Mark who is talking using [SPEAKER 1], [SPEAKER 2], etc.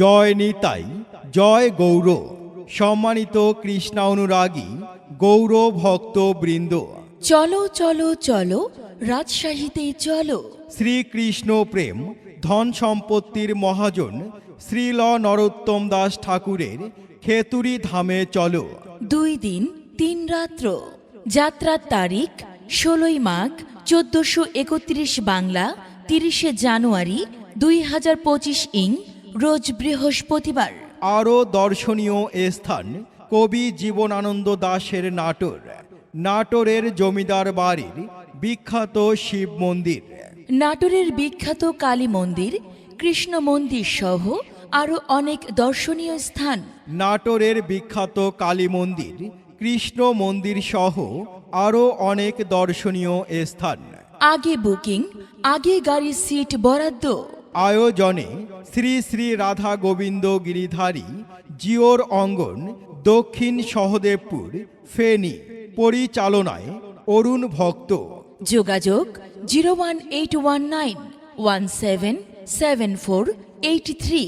[SPEAKER 1] জয় নিতাই জয় গৌর। সম্মানিত কৃষ্ণানুরাগী গৌর ভক্ত বৃন্দ।
[SPEAKER 2] চলো চলো চলো রাজশাহীতে চলো।
[SPEAKER 1] শ্রীকৃষ্ণ প্রেম ধন সম্পত্তির মহাজন শ্রীল নরোত্তম দাস ঠাকুরের খেতুরি ধামে চলো।
[SPEAKER 2] দুই দিন তিন রাত্র। যাত্রার তারিখ ষোলোই মাঘ চোদ্দশো একত্রিশ বাংলা তিরিশে জানুয়ারি দুই হাজার পঁচিশ ইং রোজ বৃহস্পতিবার।
[SPEAKER 1] আরও দর্শনীয় এ স্থান কবি জীবনানন্দ দাশের নাটোর। নাটোরের জমিদার বাড়ির বিখ্যাত শিব মন্দির।
[SPEAKER 2] নাটোরের বিখ্যাত কালী মন্দির কৃষ্ণ মন্দির সহ আরও অনেক দর্শনীয় স্থান।
[SPEAKER 1] নাটোরের বিখ্যাত কালী মন্দির কৃষ্ণ মন্দির সহ আরও অনেক দর্শনীয় স্থান।
[SPEAKER 2] আগে বুকিং আগে গাড়ির সিট বরাদ্দ।
[SPEAKER 1] আয়োজনে শ্রী শ্রী রাধা গোবিন্দ গিরিধারী, জিওর অঙ্গন, দক্ষিণ সহদেবপুর, ফেনী পরিচালনায় অরুণ ভক্ত।
[SPEAKER 2] যোগাযোগ zero one eight one nine one seven seven four eight three.